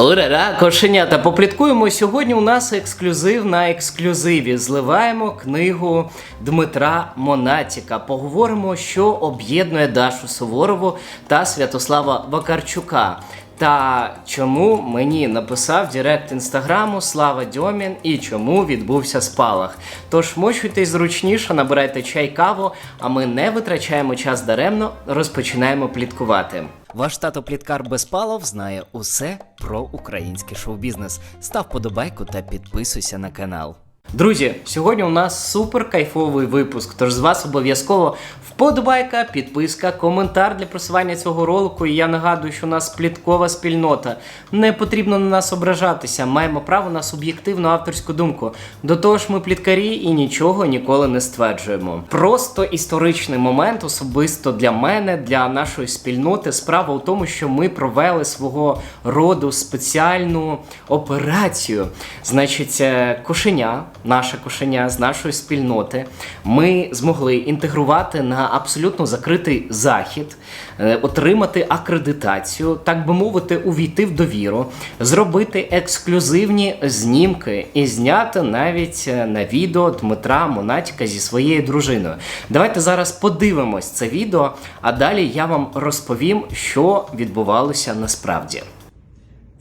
Ура-ра, кошенята, попліткуємо. Сьогодні у нас ексклюзив на ексклюзиві. Зливаємо книгу Дмитра Монатіка. Поговоримо, що об'єднує Дашу Суворову та Святослава Вакарчука. Та чому мені написав директ інстаграму Слава Дьомін і чому відбувся спалах. Тож мочуйтесь зручніше, набирайте чай каву, а ми не витрачаємо час даремно, розпочинаємо пліткувати. Ваш тато Пліткар Безпалов знає усе про український шоу-бізнес. Став подобайку та підписуйся на канал. Друзі, сьогодні у нас супер кайфовий випуск. Тож з вас обов'язково вподобайка, підписка, коментар для просування цього ролику. І я нагадую, що у нас пліткова спільнота. Не потрібно на нас ображатися. Маємо право на суб'єктивну авторську думку. До того ж, ми пліткарі і нічого ніколи не стверджуємо. Просто історичний момент, особисто для мене, для нашої спільноти. Справа у тому, що ми провели свого роду спеціальну операцію. Значить, е, кошеня, наше кошеня з нашої спільноти, ми змогли інтегрувати на абсолютно закритий захід, е, отримати акредитацію, так би мовити, увійти в довіру, зробити ексклюзивні знімки і зняти навіть е, на відео Дмитра Монатіка зі своєю дружиною. Давайте зараз подивимось це відео, а далі я вам розповім, що відбувалося насправді.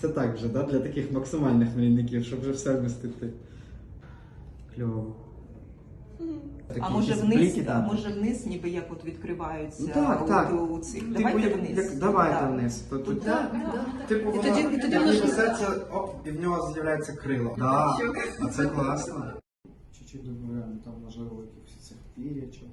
Це так вже, да? для таких максимальних мрійників, щоб вже все вмістити. Кльово. Такі А може вниз, бліки, да. може вниз, ніби як от відкриваються Ну, так, так. у цих. Типу, Давайте як- вниз. як- давайте Так. вниз. То, тут, Так, Типу, І тоді- і тоді воно несеться, оп, і в нього з'являється крило. Да, а це класно. Чуть-чуть додаємо там, можливо, якихось цих пірячок.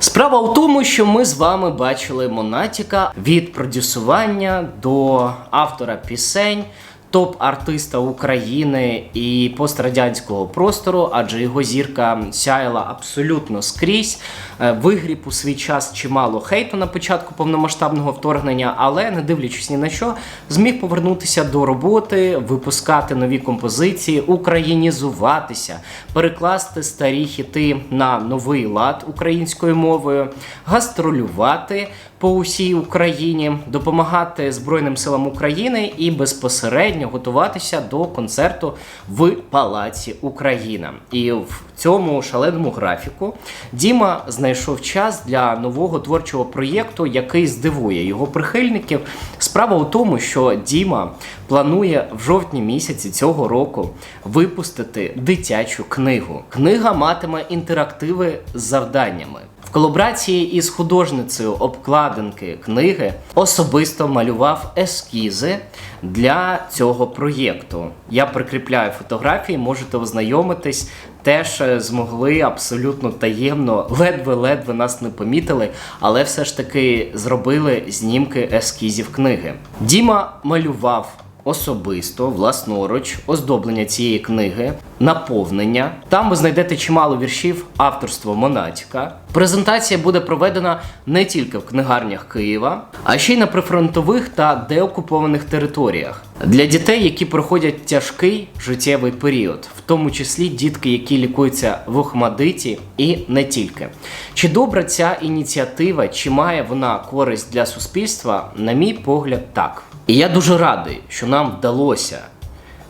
Справа в тому, що ми з вами бачили Монатіка від продюсування до автора пісень, топ-артиста України і пострадянського простору, адже його зірка сяяла абсолютно скрізь. Е, Вигріб у свій час чимало хейту на початку повномасштабного вторгнення, але не дивлячись ні на що, зміг повернутися до роботи, випускати нові композиції, українізуватися, перекласти старі хіти на новий лад українською мовою, гастролювати по усій Україні, допомагати Збройним силам України і безпосередньо готуватися до концерту в Палаці Україна. І в цьому шаленому графіку Діма знайшов час для нового творчого проєкту, який здивує його прихильників. Справа у тому, що Діма планує в жовтні місяці цього року випустити дитячу книгу. Книга матиме інтерактиви з завданнями. В колаборації із художницею обкладинки книги особисто малював ескізи для цього проєкту. Я прикріпляю фотографії, можете ознайомитись. Теж е, змогли абсолютно таємно, ледве-ледве нас не помітили, але все ж таки зробили знімки ескізів книги. Діма малював особисто, власноруч, оздоблення цієї книги, наповнення. Там ви знайдете чимало віршів авторства Монатіка. Презентація буде проведена не тільки в книгарнях Києва, а ще й на прифронтових та деокупованих територіях для дітей, які проходять тяжкий життєвий період, в тому числі дітки, які лікуються в Охмадиті, і не тільки. Чи добра ця ініціатива, чи має вона користь для суспільства? На мій погляд, так. І я дуже радий, що нам вдалося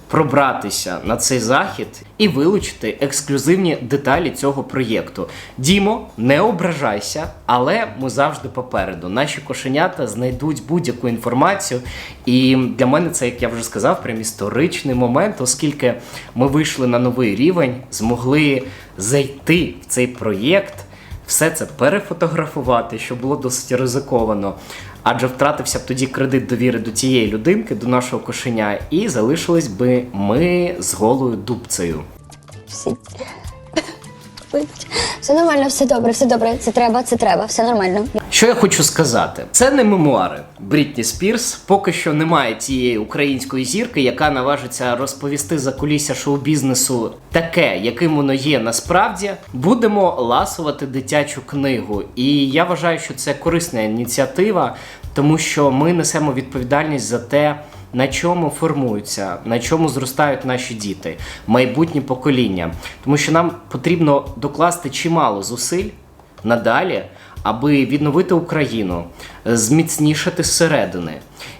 пробратися на цей захід і вилучити ексклюзивні деталі цього проєкту. Дімо, не ображайся, але ми завжди попереду. Наші кошенята знайдуть будь-яку інформацію. І для мене це, як я вже сказав, прям історичний момент, оскільки ми вийшли на новий рівень, змогли зайти в цей проєкт все це перефотографувати, що було досить ризиковано. Адже втратився б тоді кредит довіри до тієї людинки, до нашого кошеня, і залишились би ми з голою дубцею. Вибач. Все нормально, все добре, все добре. Це треба, це треба, все нормально. Що я хочу сказати? Це не мемуари. Брітні Спірс поки що немає тієї української зірки, яка наважиться розповісти за кулісся шоу-бізнесу таке, яким воно є насправді. Будемо ласувати дитячу книгу. І я вважаю, що це корисна ініціатива, тому що ми несемо відповідальність за те. На чому формуються, на чому зростають наші діти, майбутні покоління, тому що нам потрібно докласти чимало зусиль надалі, аби відновити Україну, зміцнішати зсередини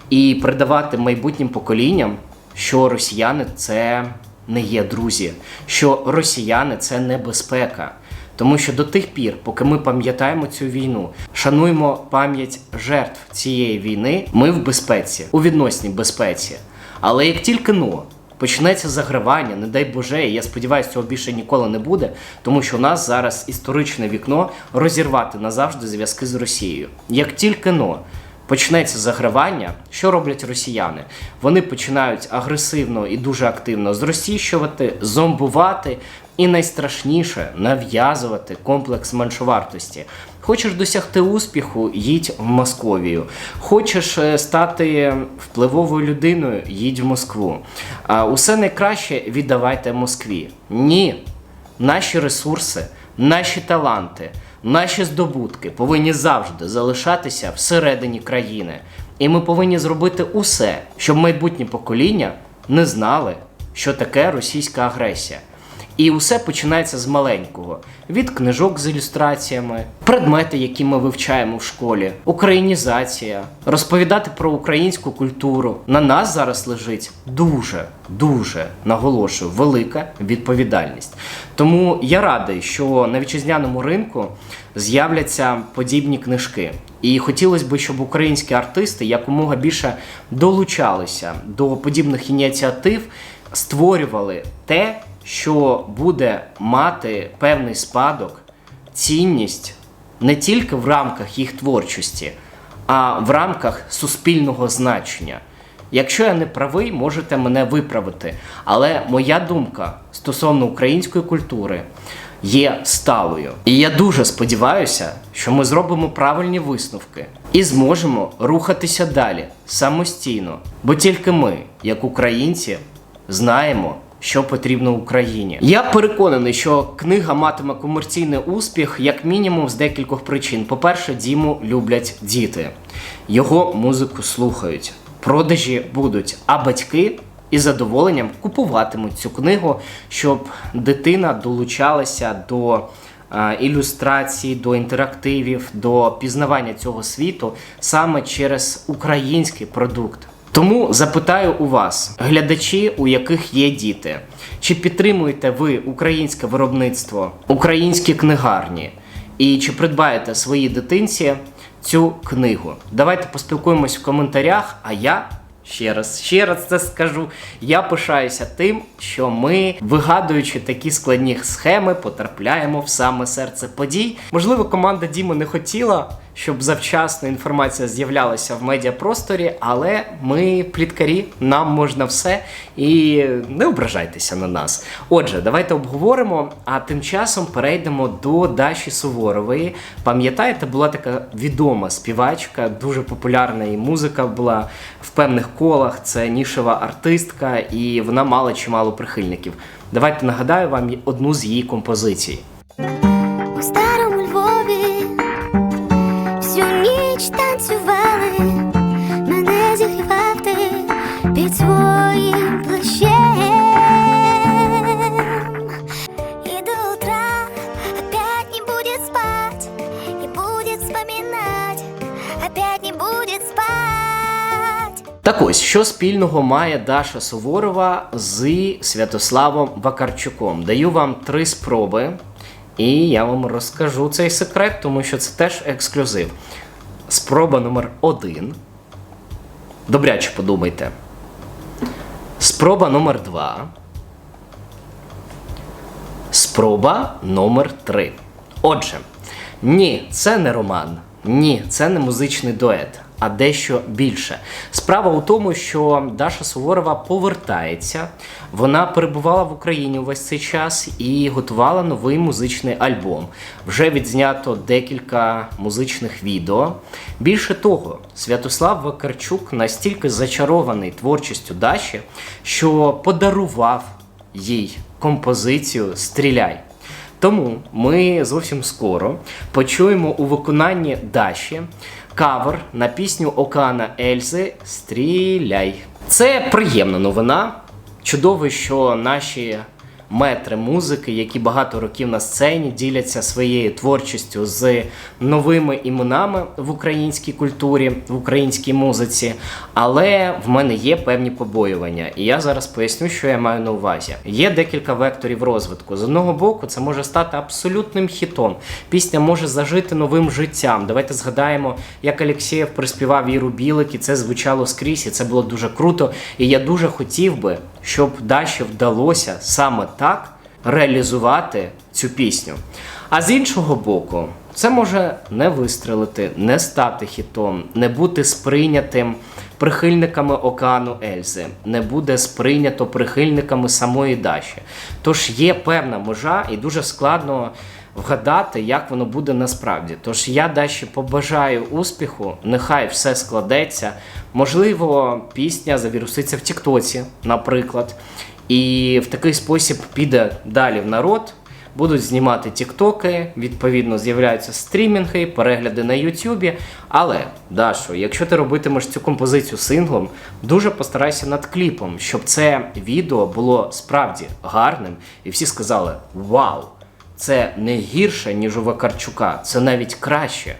і передавати майбутнім поколінням що росіяни це не є друзі, що росіяни це небезпека. Тому що до тих пір, поки ми пам'ятаємо цю війну, шануємо пам'ять жертв цієї війни, ми в безпеці, у відносній безпеці. Але як тільки ну почнеться загравання, не дай Боже, і я сподіваюся, цього більше ніколи не буде, тому що у нас зараз історичне вікно розірвати назавжди зв'язки з Росією. Як тільки но почнеться загравання, що роблять росіяни? Вони починають агресивно і дуже активно зросійщувати, зомбувати. І найстрашніше нав'язувати комплекс меншовартості. Хочеш досягти успіху, їдь в Московію. Хочеш е, стати впливовою людиною, їдь в Москву. А усе найкраще віддавайте Москві. Ні, наші ресурси, наші таланти, наші здобутки повинні завжди залишатися всередині країни. І ми повинні зробити усе, щоб майбутнє покоління не знали, що таке російська агресія. І усе починається з маленького: від книжок з ілюстраціями, предмети, які ми вивчаємо в школі, українізація, розповідати про українську культуру. На нас зараз лежить дуже, дуже наголошую, велика відповідальність. Тому я радий, що на вітчизняному ринку з'являться подібні книжки. І хотілося б, щоб українські артисти якомога більше долучалися до подібних ініціатив, створювали те, що буде мати певний спадок, цінність не тільки в рамках їх творчості, а в рамках суспільного значення. Якщо я не правий, можете мене виправити. Але моя думка стосовно української культури є сталою. І я дуже сподіваюся, що ми зробимо правильні висновки і зможемо рухатися далі самостійно. Бо тільки ми, як українці, знаємо, що потрібно Україні. Я переконаний, що книга матиме комерційний успіх як мінімум з декількох причин. По-перше, Діму люблять діти, його музику слухають, продажі будуть, а батьки. із задоволенням купуватимуть цю книгу, щоб дитина долучалася до е, ілюстрацій, до інтерактивів, до пізнавання цього світу саме через український продукт. Тому запитаю у вас, глядачі, у яких є діти, чи підтримуєте ви українське виробництво, українські книгарні, і чи придбаєте своїй дитинці цю книгу? Давайте поспілкуємось в коментарях. А я ще раз, ще раз це скажу. Я пишаюся тим, що ми, вигадуючи такі складні схеми, потрапляємо в саме серце подій. Можливо, команда Діми не хотіла, щоб завчасно інформація з'являлася в медіапросторі, але ми пліткарі, нам можна все і не ображайтеся на нас. Отже, давайте обговоримо. А тим часом перейдемо до Даші Суворової. Пам'ятаєте, була така відома співачка, дуже популярна і музика була в певних колах. Це нішева артистка, і вона мала чимало прихильників. Давайте нагадаю вам одну з її композицій. Так ось, що спільного має Даша Суворова з Святославом Вакарчуком? Даю вам три спроби, і я вам розкажу цей секрет, тому що це теж ексклюзив. Спроба номер один. Добряче подумайте. Спроба номер два. Спроба номер три. Отже, ні, це не роман. Ні, це не музичний дует, а дещо більше. Справа у тому, що Даша Суворова повертається. Вона перебувала в Україні увесь цей час і готувала новий музичний альбом. Вже відзнято декілька музичних відео. Більше того, Святослав Вакарчук настільки зачарований творчістю Даші, що подарував їй композицію Стріляй. Тому ми зовсім скоро почуємо у виконанні Даші кавер на пісню Окана Ельзи Стріляй. Це приємна новина. Чудово, що наші метри музики, які багато років на сцені діляться своєю творчістю з новими іменами в українській культурі, в українській музиці. Але в мене є певні побоювання, і я зараз поясню, що я маю на увазі. Є декілька векторів розвитку. З одного боку, це може стати абсолютним хітом. Пісня може зажити новим життям. Давайте згадаємо, як Алєксєєв приспівав Віру Білик, і це звучало скрізь, і це було дуже круто. І я дуже хотів би, щоб Даші вдалося саме так реалізувати цю пісню. А з іншого боку, це може не вистрелити, не стати хітом, не бути сприйнятим прихильниками океану Ельзи, не буде сприйнято прихильниками самої Даші. Тож є певна межа, і дуже складно вгадати, як воно буде насправді. Тож я Даші побажаю успіху, нехай все складеться. Можливо, пісня завіруситься в Тіктоці, наприклад, і в такий спосіб піде далі в народ. Будуть знімати тіктоки, відповідно, з'являються стрімінги, перегляди на Ютубі. Але, Дашо, якщо ти робитимеш цю композицію синглом, дуже постарайся над кліпом, щоб це відео було справді гарним, і всі сказали: Вау! Це не гірше, ніж у Вакарчука, це навіть краще.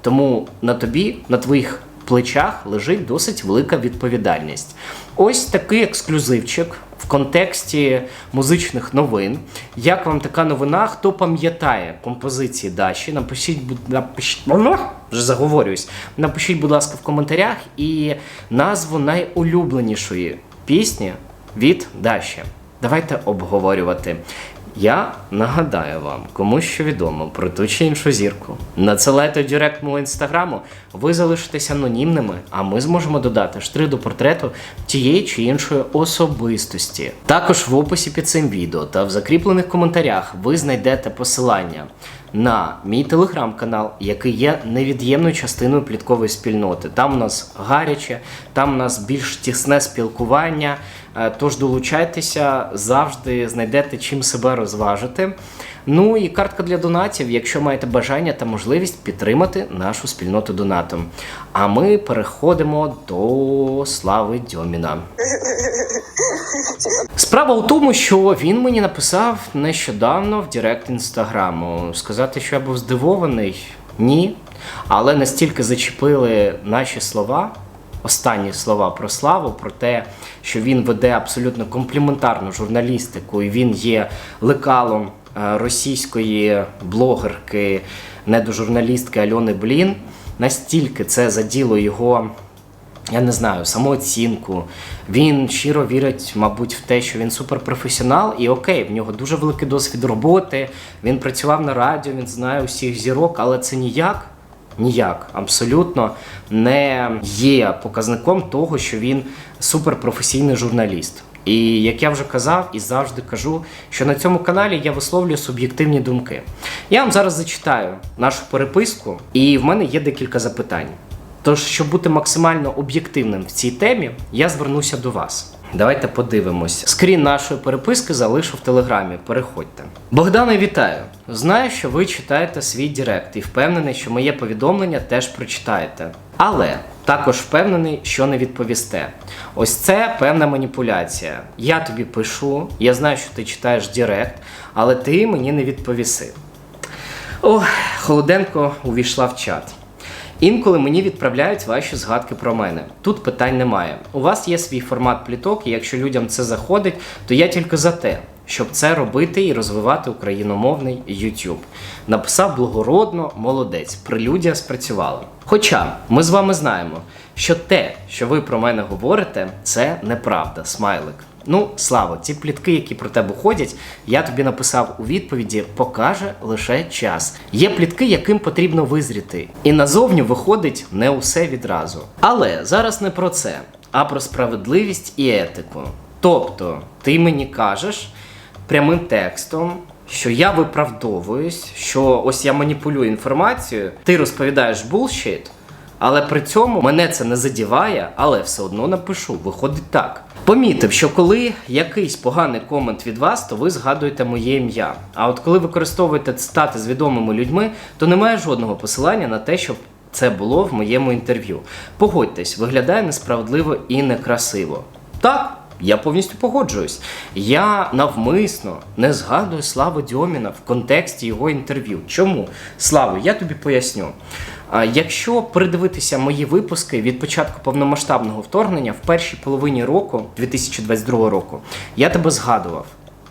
Тому на тобі, на твоїх плечах лежить досить велика відповідальність. Ось такий ексклюзивчик в контексті музичних новин. Як вам така новина? Хто пам'ятає композиції Даші? Напишіть, напишіть, вже заговорююсь. Напишіть, будь ласка, в коментарях і назву найулюбленішої пісні від Даші. Давайте обговорювати. Я нагадаю вам, кому що відомо про ту чи іншу зірку. Надсилайте директ мого інстаграму, ви залишитесь анонімними, а ми зможемо додати штрих до портрету тієї чи іншої особистості. Також в описі під цим відео та в закріплених коментарях ви знайдете посилання на мій телеграм-канал, який є невід'ємною частиною пліткової спільноти. Там у нас гаряче, там у нас більш тісне спілкування. Е, Тож долучайтеся, завжди знайдете чим себе розважити. Ну і картка для донатів, якщо маєте бажання та можливість підтримати нашу спільноту донатом. А ми переходимо до Слави Дьоміна. Справа у тому, що він мені написав нещодавно в Директ інстаграму. Сказати, що я був здивований, ні. Але настільки зачепили наші слова, останні слова про славу, про те, що він веде абсолютно компліментарну журналістику, і він є лекалом е, російської блогерки, недожурналістки Альони Блін. Настільки це заділо його я не знаю, самооцінку. Він щиро вірить, мабуть, в те, що він суперпрофесіонал, і окей, в нього дуже великий досвід роботи. Він працював на радіо, він знає усіх зірок, але це ніяк. Ніяк абсолютно не є показником того, що він суперпрофесійний журналіст. І як я вже казав і завжди кажу, що на цьому каналі я висловлюю суб'єктивні думки. Я вам зараз зачитаю нашу переписку, і в мене є декілька запитань. Тож, щоб бути максимально об'єктивним в цій темі, я звернуся до вас. Давайте подивимось. Скрін нашої переписки залишу в телеграмі. Переходьте. Богдане, вітаю! Знаю, що ви читаєте свій Директ і впевнений, що моє повідомлення теж прочитаєте. Але також впевнений, що не відповісте. Ось це певна маніпуляція. Я тобі пишу, я знаю, що ти читаєш Директ, але ти мені не відповіси. Ох, Холоденко увійшла в чат. Інколи мені відправляють ваші згадки про мене. Тут питань немає. У вас є свій формат пліток, і якщо людям це заходить, то я тільки за те, щоб це робити і розвивати україномовний YouTube. Написав благородно, молодець, прелюдія спрацювала. Хоча ми з вами знаємо, що те, що ви про мене говорите, це неправда, смайлик. Ну, Славо, ці плітки, які про тебе ходять, я тобі написав у відповіді, покаже лише час. Є плітки, яким потрібно визріти. І назовні виходить не усе відразу. Але зараз не про це, а про справедливість і етику. Тобто, ти мені кажеш прямим текстом. Що я виправдовуюсь, що ось я маніпулюю інформацією, ти розповідаєш булшіт, але при цьому мене це не задіває, але все одно напишу. Виходить так. Помітив, що коли якийсь поганий комент від вас, то ви згадуєте моє ім'я. А от коли використовуєте цитати з відомими людьми, то немає жодного посилання на те, щоб це було в моєму інтерв'ю. Погодьтесь, виглядає несправедливо і некрасиво. Так, Я повністю погоджуюсь. Я навмисно не згадую Славу Дьоміна в контексті його інтерв'ю. Чому? Славу, я тобі поясню. Якщо придивитися мої випуски від початку повномасштабного вторгнення в першій половині року, 2022 року, я тебе згадував.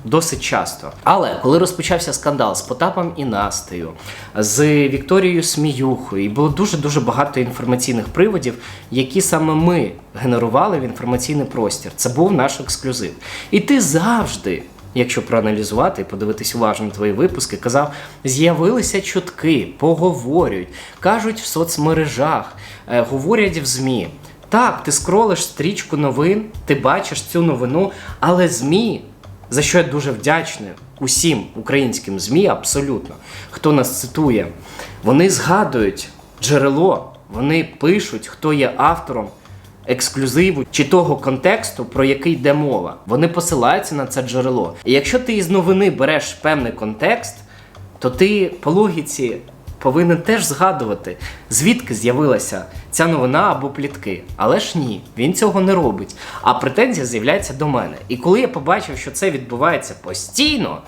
Досить часто. Але коли розпочався скандал з Потапом і Настею, з Вікторією Сміюхою, і було дуже-дуже багато інформаційних приводів, які саме ми генерували в інформаційний простір. Це був наш ексклюзив. І ти завжди, якщо проаналізувати і подивитись уважно твої випуски, казав: з'явилися чутки, поговорюють, кажуть в соцмережах, е, говорять в ЗМІ. Так, ти скролиш стрічку новин, ти бачиш цю новину, але ЗМІ за що я дуже вдячний усім українським ЗМІ, абсолютно, хто нас цитує, вони згадують джерело, вони пишуть, хто є автором ексклюзиву чи того контексту, про який йде мова. Вони посилаються на це джерело. І якщо ти із новини береш певний контекст, то ти по логіці повинен теж згадувати, звідки з'явилася ця новина або плітки. Але ж ні, він цього не робить. А претензія з'являється до мене. І коли я побачив, що це відбувається постійно,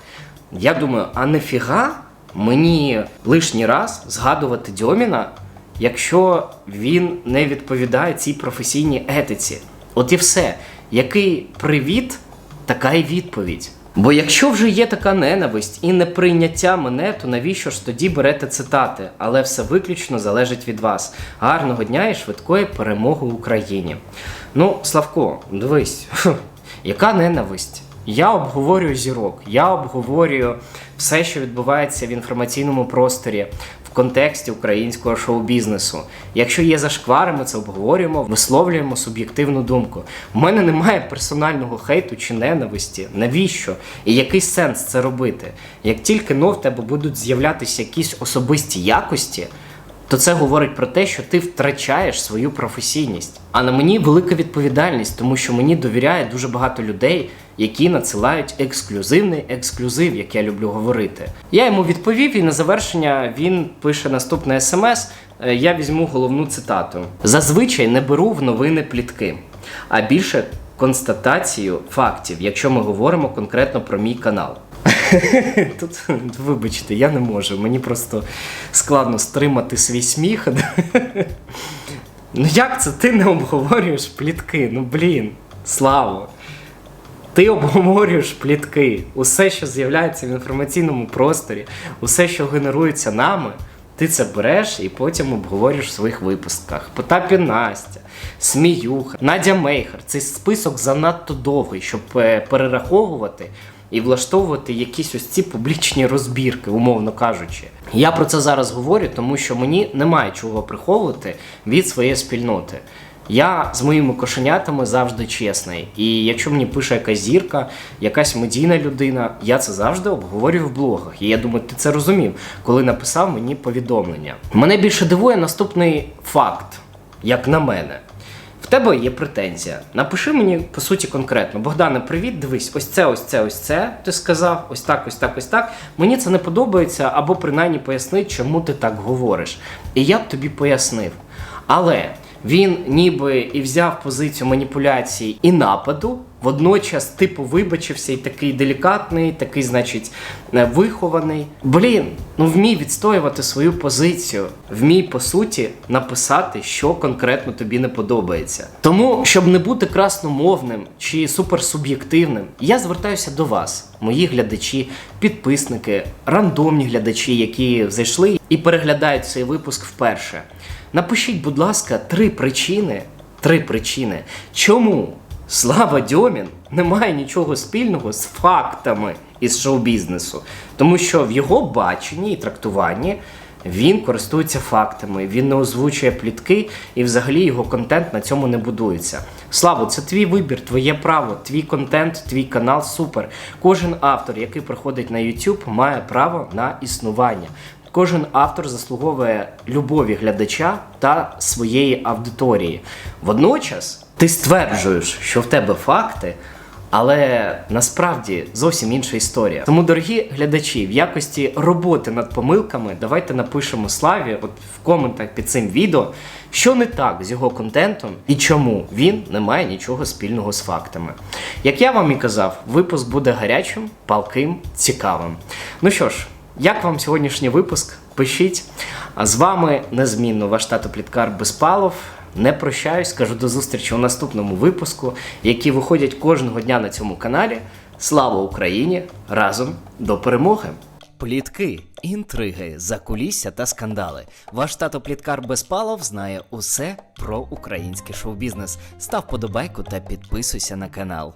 я думаю, а нефіга мені лишній раз згадувати Дьоміна, якщо він не відповідає цій професійній етиці. От і все. Який привіт, така й відповідь. Бо якщо вже є така ненависть і неприйняття мене, то навіщо ж тоді берете цитати? Але все виключно залежить від вас. Гарного дня і швидкої перемоги Україні. Ну, Славко, дивись, яка ненависть? Я обговорюю зірок, я обговорюю все, що відбувається в інформаційному просторі контексті українського шоу-бізнесу. Якщо є зашквари, ми це обговорюємо, висловлюємо суб'єктивну думку. У мене немає персонального хейту чи ненависті. Навіщо? І який сенс це робити? Як тільки но в тебе будуть з'являтися якісь особисті якості, то це говорить про те, що ти втрачаєш свою професійність. А на мені велика відповідальність, тому що мені довіряє дуже багато людей, які надсилають ексклюзивний ексклюзив, як я люблю говорити. Я йому відповів, і на завершення він пише наступне смс. Е, Я візьму головну цитату: зазвичай не беру в новини плітки, а більше констатацію фактів, якщо ми говоримо конкретно про мій канал. Тут, вибачте, я не можу. Мені просто складно стримати свій сміх. Ну як це ти не обговорюєш плітки? Ну блін, слава. Ти обговорюєш плітки. Усе, що з'являється в інформаційному просторі, усе, що генерується нами, ти це береш і потім обговорюєш в своїх випусках. Потапі Настя, Сміюха, Надя Мейхер. Цей список занадто довгий, щоб е, перераховувати і влаштовувати якісь ось ці публічні розбірки, умовно кажучи. Я про це зараз говорю, тому що мені немає чого приховувати від своєї спільноти. Я з моїми кошенятами завжди чесний. І якщо мені пише якась зірка, якась медійна людина, я це завжди обговорюю в блогах. І я думаю, ти це розумів, коли написав мені повідомлення. Мене більше дивує наступний факт, як на мене. В тебе є претензія. Напиши мені по суті конкретно. Богдане, привіт, дивись, ось це, ось це, ось це. Ти сказав, ось так, ось так, ось так. Мені це не подобається, або принаймні поясни, чому ти так говориш. І я б тобі пояснив. Але він ніби і взяв позицію маніпуляції і нападу. Водночас, типу, вибачився і такий делікатний, такий, значить, е, вихований. Блін, ну вмій відстоювати свою позицію, вмій, по суті, написати, що конкретно тобі не подобається. Тому, щоб не бути красномовним чи суперсуб'єктивним, я звертаюся до вас, мої глядачі, підписники, рандомні глядачі, які зайшли і переглядають цей випуск вперше. Напишіть, будь ласка, три причини, три причини, чому Слава Дьомін не має нічого спільного з фактами із шоу-бізнесу, тому що в його баченні і трактуванні він користується фактами, він не озвучує плітки, і взагалі його контент на цьому не будується. Слава, це твій вибір, твоє право, твій контент, твій канал супер. Кожен автор, який приходить на YouTube, має право на існування. Кожен автор заслуговує любові глядача та своєї аудиторії. Водночас ти стверджуєш, що в тебе факти, Але насправді зовсім інша історія. Тому, дорогі глядачі, в якості роботи над помилками давайте напишемо Славі от в коментах під цим відео, що не так з його контентом і чому він не має нічого спільного з фактами. Як я вам і казав, випуск буде гарячим, палким, цікавим. Ну що ж, як вам сьогоднішній випуск? Пишіть. А з вами незмінно ваш тато Пліткар Безпалов. Не прощаюсь, кажу до зустрічі у наступному випуску, які виходять кожного дня на цьому каналі. Слава Україні! Разом до перемоги! Плітки, інтриги, закулісся та скандали. Ваш тато Пліткар Безпалов знає усе про український шоу-бізнес. Став подобайку та підписуйся на канал.